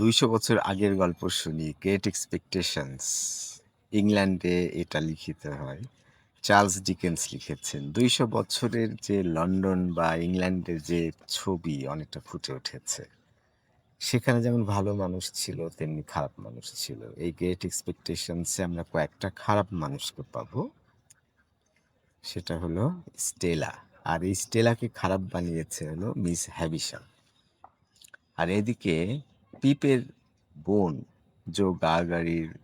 ২০০ বছর আগের গল্প শুনি 'গ্রেট এক্সপেকটেশনস' ইংল্যান্ডে এটা লিখিত হয়। চার্লস ডিকেন্স লিখেছেন। ২০০ বছরের যে লন্ডন বা ইংল্যান্ডের যে ছবি অনেকটা ফুটে উঠেছে। সেখানে যেমন ভালো মানুষ ছিল, তেমনি খারাপ মানুষ ছিল। এই 'গ্রেট এক্সপেকটেশনস' আমরা কয়েকটা খারাপ মানুষকে পাবো। সেটা হলো স্টেলা। আর এই স্টেলাকে খারাপ বানিয়েছে হলো মিস হ্যাভিশাম। আর এদিকে পিপের বোন জো গাগারির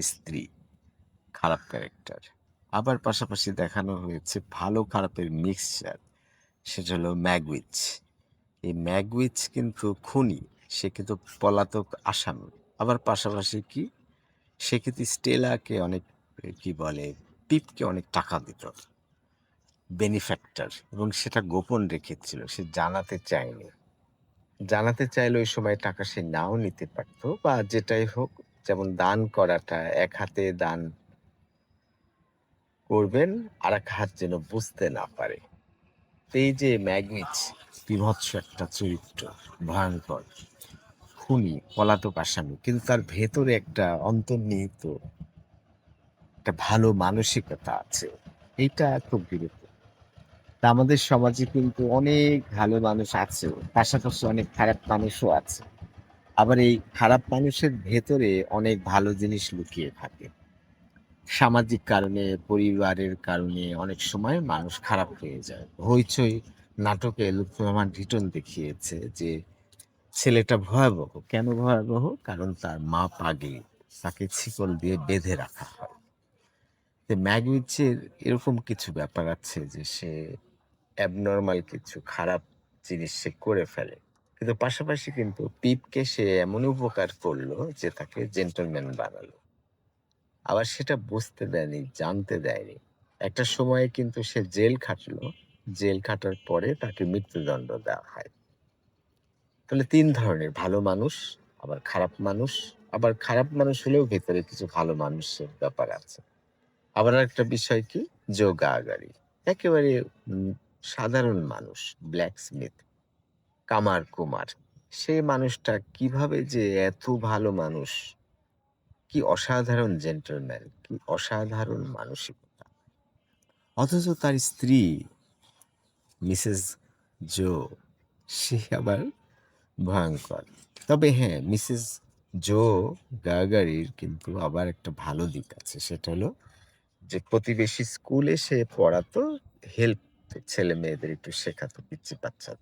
স্ত্রী, খারাপ ক্যারেক্টার। আবার পাশাপাশি দেখানো হয়েছে ভালো খারাপের মিক্সচার। সেটা হলো ম্যাগউইচ। এই ম্যাগউইচ কিন্তু খুনি। সে কিন্তু পলাতক আসামি। আবার পাশাপাশি কি? সে কিন্তু স্টেলাকে অনেক, কি বলে পিপকে অনেক টাকা দিত। বেনিফ্যাক্টর, এবং সেটা গোপন রেখেছিল। সে জানাতে চায়নি। জানাতে চাইলে ওই সময় টাকা সে নাও নিতে পারত বা যেটাই হোক যেমন দান করাটা এক হাতে দান করবেন আর এক হাত যেন বুঝতে না পারে। এই যে ম্যাগনিচ বিভৎস একটা চরিত্র, ভয়ঙ্কর, খুনি, পলাতক আসামি কিন্তু তার ভেতরে একটা অন্তর্নিহিত একটা ভালো মানসিকতা আছে। এইটা খুব বিরক্ত। আমাদের সমাজে কিন্তু অনেক ভালো মানুষ আছে। পাশাপাশি অনেক খারাপ মানুষও আছে। আবার এই খারাপ মানুষের ভেতরে অনেক ভালো জিনিস লুকিয়ে থাকে। সামাজিক কারণে, পরিবারের কারণে অনেক সময় মানুষ খারাপ হয়ে যায়। হইচই নাটকে লুৎফর রহমান লিটন দেখিয়েছে যে ছেলেটা ভয়াবহ। কেন ভয়াবহ? কারণ তার মা পাগে তাকে শিকল দিয়ে বেঁধে রাখা হয়। তো ম্যাগউইচের এরকম কিছু ব্যাপার আছে যে সে অ্যাবনরমাল কিছু খারাপ জিনিস সে করে ফেলে। কিন্তু পাশাপাশি কিন্তু পিপকে সে এমন উপকার করল যে তাকে জেন্টলম্যান বানালো। আবার সেটা বুঝতে দেয়নি, জানতে দেয়নি। একটা সময়ে কিন্তু সে জেল খাটলো। জেল খাটার পরে তাকে মৃত্যুদণ্ড দেওয়া হয়। তাহলে তিন ধরনের ভালো মানুষ, আবার খারাপ মানুষ, আবার খারাপ মানুষ হলেও ভেতরে কিছু ভালো মানুষের ব্যাপার আছে। আবার একটা বিষয় কি? গাগারি। একেবারে সাধারণ মানুষ, ব্ল্যাকস্মিথ, কামার কুমার। সে মানুষটা কীভাবে যে এত ভালো মানুষ, কি অসাধারণ জেন্টলম্যান, কি অসাধারণ মানসিকতা। অথচ তার স্ত্রী মিসেস জো সে আবার ভয়ঙ্কর। তবে হ্যাঁ, মিসেস জো গাগারির কিন্তু আবার একটা ভালো দিক আছে। সেটা হলো যে প্রতিবেশী স্কুলে সে পড়াতো, হেল্প ছেলে-মেয়েদের একটু শেখাতো পিচ্ছি বাচ্চা